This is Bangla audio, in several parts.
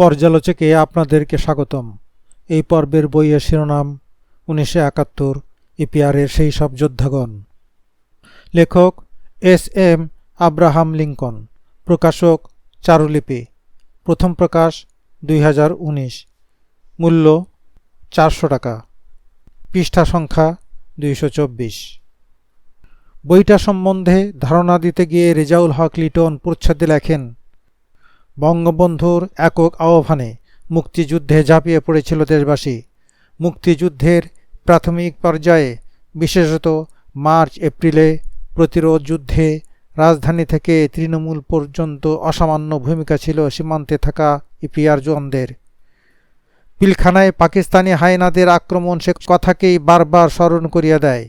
পর্যালোচকে আপনাদেরকে স্বাগতম। এই পর্বের বইয়ের শিরোনাম উনিশশো একাত্তর, ইপিআরের সেই সব যোদ্ধাগণ। লেখক এস এম আব্রাহাম লিঙ্কন, প্রকাশক চারুলিপি, প্রথম প্রকাশ দুই হাজার উনিশ, মূল্য চারশো টাকা, পৃষ্ঠা সংখ্যা দুইশো চব্বিশ। বইটা সম্বন্ধে ধারণা দিতে গিয়ে রেজাউল হক লিটন প্রচ্ছদে লেখেন বঙ্গবন্ধুর একক আহ্বানে মুক্তিযুদ্ধে ঝাঁপিয়ে পড়েছিল দেশবাসী। মুক্তিযুদ্ধের প্রাথমিক পর্যায়ে, বিশেষত মার্চ, এপ্রিলে প্রতিরোধ যুদ্ধে রাজধানী থেকে তৃণমূল পর্যন্ত অসামান্য ভূমিকা ছিল সীমান্তে থাকা ইপিআর জওয়ানদের। পিলখানায় পাকিস্তানি হায়নাদের আক্রমণ সে কথাকেই বারবার স্মরণ করিয়া দেয়।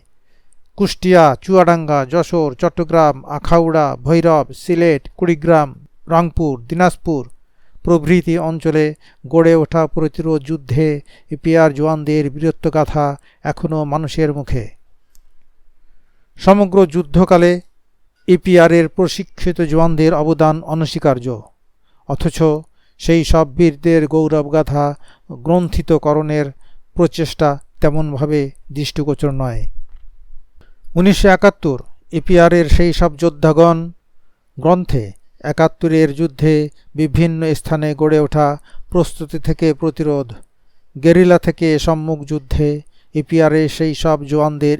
কুষ্টিয়া, চুয়াডাঙ্গা, যশোর, চট্টগ্রাম, আখাউড়া, ভৈরব, সিলেট, কুড়িগ্রাম রংপুর, দিনাজপুর প্রভৃতি অঞ্চলে গড়ে ওঠা প্রতিরোধ যুদ্ধে ইপিআর জওয়ানদের বীরত্বগাথা এখনও মানুষের মুখে। সমগ্র যুদ্ধকালে ইপিআরের প্রশিক্ষিত জওয়ানদের অবদান অনস্বীকার্য। অথচ সেই সব বীরদের গৌরবগাথা গ্রন্থিতকরণের প্রচেষ্টা তেমনভাবে দৃষ্টিগোচর নয়। উনিশশো একাত্তর ইপিআরের সেই সব যোদ্ধাগণ গ্রন্থে একাত্তরের যুদ্ধে বিভিন্ন স্থানে গড়ে ওঠা প্রস্তুতি থেকে প্রতিরোধ। গেরিলা থেকে সম্মুখ যুদ্ধে ইপিআরের সেই সব জওয়ানদের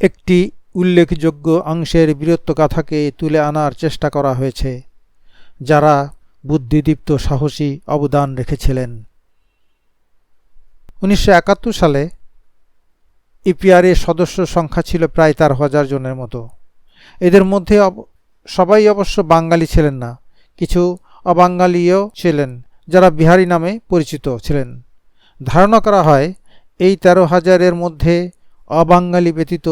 একটি উল্লেখযোগ্য অংশের বীরত্বগাথাকে তুলে আনার চেষ্টা করা হয়েছে, যারা বুদ্ধিদীপ্ত সাহসী অবদান রেখেছিলেন। উনিশশো একাত্তর সালে ইপিআরের সদস্য সংখ্যা ছিল প্রায় তার হাজার জনের মতো। এদের মধ্যে সবাই অবশ্য বাঙালি ছিলেন না, কিছু অবাঙ্গালীও ছিলেন, যারা বিহারি নামে পরিচিত ছিলেন। ধারণা করা হয়, এই তেরো হাজারের মধ্যে অবাঙ্গালি ব্যতীত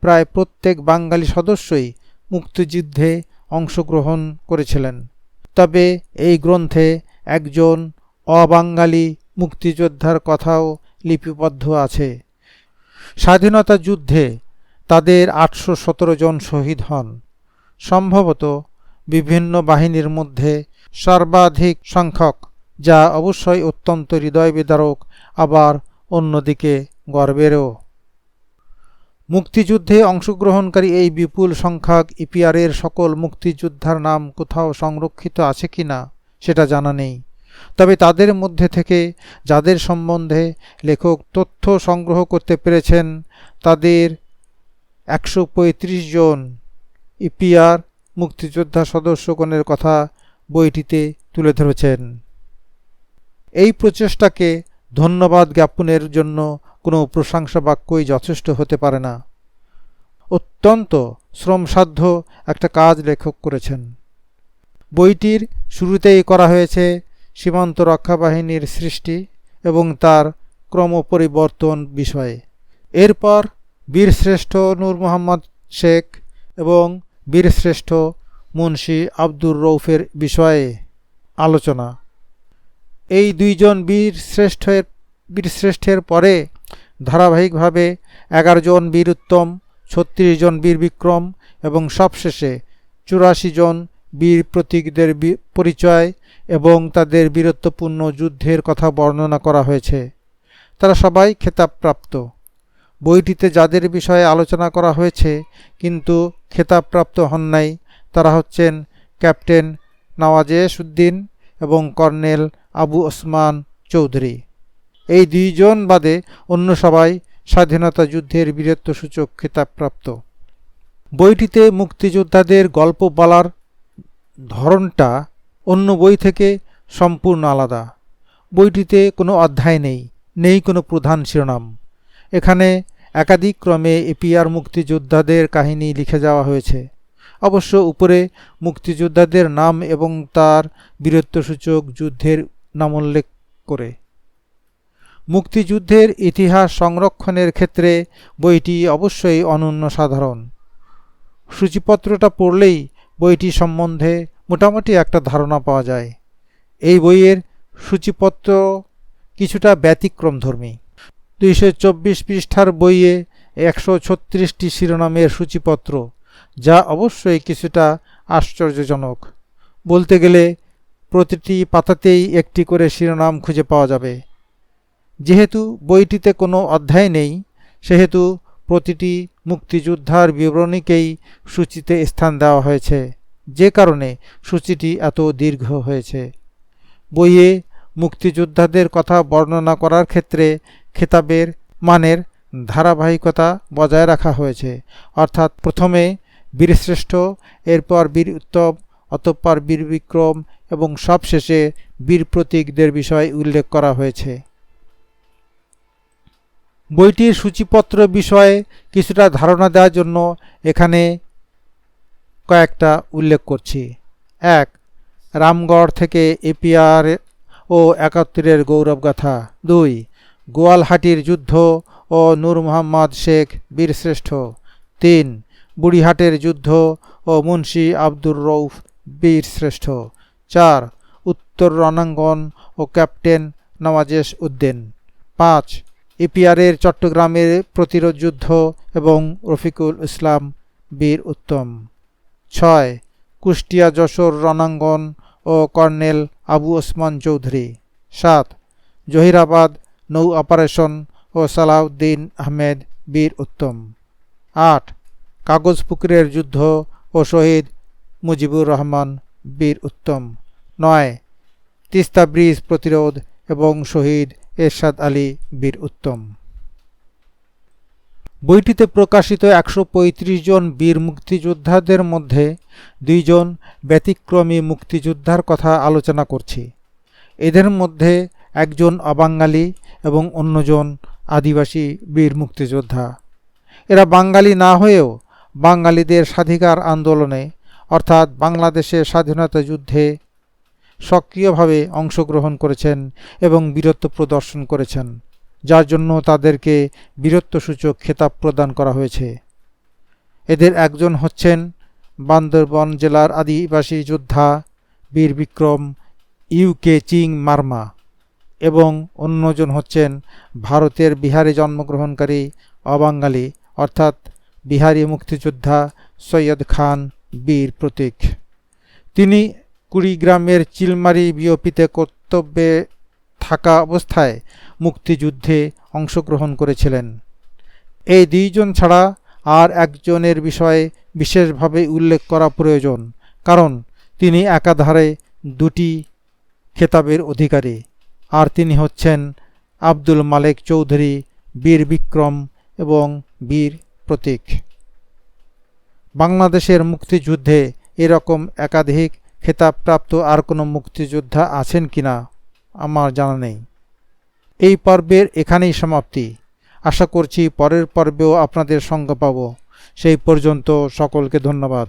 প্রায় প্রত্যেক বাঙালি সদস্যই মুক্তিযুদ্ধে অংশগ্রহণ করেছিলেন। তবে এই গ্রন্থে একজন অবাঙ্গালি মুক্তিযোদ্ধার কথাও লিপিবদ্ধ আছে। স্বাধীনতা যুদ্ধে তাদের আটশো সতেরো জন শহীদ হন। সম্ভবত বিভিন্ন বাহিনীর মধ্যে সর্বাধিক সংখ্যক, যা অবশ্যই অত্যন্ত হৃদয় বিদারক আবার অন্যদিকে গর্বেরও। মুক্তিযুদ্ধে অংশগ্রহণকারী এই বিপুল সংখ্যক ইপিআরের সকল মুক্তিযোদ্ধার নাম কোথাও সংরক্ষিত আছে কি না, সেটা জানা নেই। তবে তাদের মধ্যে থেকে যাদের সম্বন্ধে লেখক তথ্য সংগ্রহ করতে পেরেছেন, তাদের একশো পঁয়ত্রিশ জন ইপিআর মুক্তিযোদ্ধা সদস্যগণের কথা বইটিতে তুলে ধরেছেন। এই প্রচেষ্টাকে ধন্যবাদ জ্ঞাপনের জন্য কোনো প্রশংসা বাক্যই যথেষ্ট হতে পারে না। অত্যন্ত শ্রমসাধ্য একটা কাজ লেখক করেছেন। বইটির শুরুতেই করা হয়েছে সীমান্ত রক্ষা বাহিনীর সৃষ্টি এবং তার ক্রমপরিবর্তন বিষয়ে। এরপর বীরশ্রেষ্ঠ নূর মোহাম্মদ শেখ এবং বীরশ্রেষ্ঠ মুন্সি আব্দুর রৌফের বিষয়ে আলোচনা। এই দুইজন বীরশ্রেষ্ঠের বীরশ্রেষ্ঠের পরে ধারাবাহিকভাবে এগারো জন বীর উত্তম, ছত্রিশ জন বীর বিক্রম এবং সবশেষে চুরাশি জন বীর প্রতীকদের পরিচয় এবং তাদের বীরত্বপূর্ণ যুদ্ধের কথা বর্ণনা করা হয়েছে। তারা সবাই খেতাবপ্রাপ্ত। বইটিতে যাদের বিষয়ে আলোচনা করা হয়েছে কিন্তু খেতাবপ্রাপ্ত হন নাই, তারা হচ্ছেন ক্যাপ্টেন নওয়াজেশ উদ্দিন এবং কর্নেল আবু ওসমান চৌধুরী। এই দুইজন বাদে অন্য সবাই স্বাধীনতা যুদ্ধের বীরত্বসূচক খেতাবপ্রাপ্ত। বইটিতে মুক্তিযোদ্ধাদের গল্প বলার ধরনটা অন্য বই থেকে সম্পূর্ণ আলাদা। বইটিতে কোনো অধ্যায় নেই নেই কোনো প্রধান শিরোনাম। এখানে একাধিক ক্রমে এপিআর মুক্তিযোদ্ধাদের কাহিনী লিখে যাওয়া হয়েছে। অবশ্য উপরে মুক্তিযোদ্ধাদের নাম এবং তার বীরত্বসূচক যুদ্ধের নামোল্লেখ করে। মুক্তিযুদ্ধের ইতিহাস সংরক্ষণের ক্ষেত্রে বইটি অবশ্যই অনন্য সাধারণ। সূচিপত্রটা পড়লেই বইটি সম্বন্ধে মোটামুটি একটা ধারণা পাওয়া যায়। এই বইয়ের সূচিপত্র কিছুটা ব্যতিক্রমধর্মী। দুইশো চব্বিশ পৃষ্ঠার বইয়ে একশো ছত্রিশটি শিরোনামের সূচিপত্র, যা অবশ্যই কিছুটা আশ্চর্যজনক। বলতে গেলে, প্রতিটি পাতাতেই একটি করে শিরোনাম খুঁজে পাওয়া যাবে। যেহেতু বইটিতে কোনো অধ্যায় নেই, সেহেতু প্রতিটি মুক্তিযোদ্ধার বিবরণীকেই সূচিতে স্থান দেওয়া হয়েছে। যে কারণে সূচিটি এত দীর্ঘ হয়েছে। বইয়ে মুক্তিযোদ্ধাদের কথা বর্ণনা করার ক্ষেত্রে খেতাবের মানের ধারাবাহিকতা বজায় রাখা হয়েছে। অর্থাৎ প্রথমে বীরশ্রেষ্ঠ, এরপর বীর উত্তম, অতঃপর বীর বিক্রম এবং সবশেষে বীর প্রতীকদের বিষয় উল্লেখ করা হয়েছে। বইটির সূচিপত্র বিষয়ে কিছুটা ধারণা দেওয়ার জন্য এখানে কয়েকটা উল্লেখ করছি। এক, রামগড় থেকে এপিআর ও একাত্তরের গৌরবগাথা দুই গোয়ালহাটির যুদ্ধ ও নূর মোহাম্মদ শেখ বীরশ্রেষ্ঠ। তিন, বুড়িহাটের যুদ্ধ ও মুন্সি আব্দুর রৌফ বীরশ্রেষ্ঠ। চার, উত্তর রণাঙ্গন ও ক্যাপ্টেন নওয়াজেশ উদ্দিন। পাঁচ, ইপিআরের চট্টগ্রামের প্রতিরোধ যুদ্ধ এবং রফিকুল ইসলাম বীর উত্তম। ছয়, কুষ্টিয়া যশোর রণাঙ্গন ও কর্নেল আবু ওসমান চৌধুরী। সাত, জহিরাবাদ নৌ অপারেশন ও সালাউদ্দিন আহমেদ বীর উত্তম। আট কাগজপুকুরের যুদ্ধ ও শহীদ মুজিবুর রহমান বীর উত্তম। নয়, তিস্তা ব্রিজ প্রতিরোধ এবং শহীদ এরশাদ আলী বীর উত্তম। বইটিতে প্রকাশিত একশো পঁয়ত্রিশ জন বীর মুক্তিযোদ্ধাদের মধ্যে দুইজন ব্যতিক্রমী মুক্তিযোদ্ধার কথা আলোচনা করছি। এদের মধ্যে একজন অবাঙ্গালি এবং অন্যজন আদিবাসী বীর মুক্তিযোদ্ধা। এরা বাঙালি না হয়েও বাঙালিদের স্বাধিকার আন্দোলনে, অর্থাৎ বাংলাদেশের স্বাধীনতা যুদ্ধে সক্রিয়ভাবে অংশগ্রহণ করেছেন এবং বীরত্ব প্রদর্শন করেছেন, যার জন্য তাদেরকে বীরত্বসূচক খেতাব প্রদান করা হয়েছে। এদের একজন হচ্ছেন বান্দরবন জেলার আদিবাসী যোদ্ধা বীর বিক্রম ইউকে চিং মার্মা। এবং অন্যজন হচ্ছেন ভারতের বিহারে জন্মগ্রহণকারী অবাঙ্গালী অর্থাৎ বিহারি মুক্তিযোদ্ধা সৈয়দ খান বীর প্রতীক। তিনি কুড়িগ্রামের চিলমারি বিওপিতে কর্তব্যে থাকা অবস্থায় মুক্তিযুদ্ধে অংশগ্রহণ করেছিলেন। এই দুইজন ছাড়া আর একজনের বিষয়ে বিশেষভাবে উল্লেখ করা প্রয়োজন, কারণ তিনি একাধারে দুটি খেতাবের অধিকারী। আর তিনি হচ্ছেন আব্দুল মালেক চৌধুরী, বীর বিক্রম এবং বীর প্রতীক। বাংলাদেশের মুক্তিযুদ্ধে এরকম একাধিক খেতাবপ্রাপ্ত আর কোনো মুক্তিযোদ্ধা আছেন কিনা আমার জানা নেই। এই পর্বের এখানেই সমাপ্তি। আশা করছি পরের পর্বেও আপনাদের সঙ্গ পাব। সেই পর্যন্ত সকলকে ধন্যবাদ।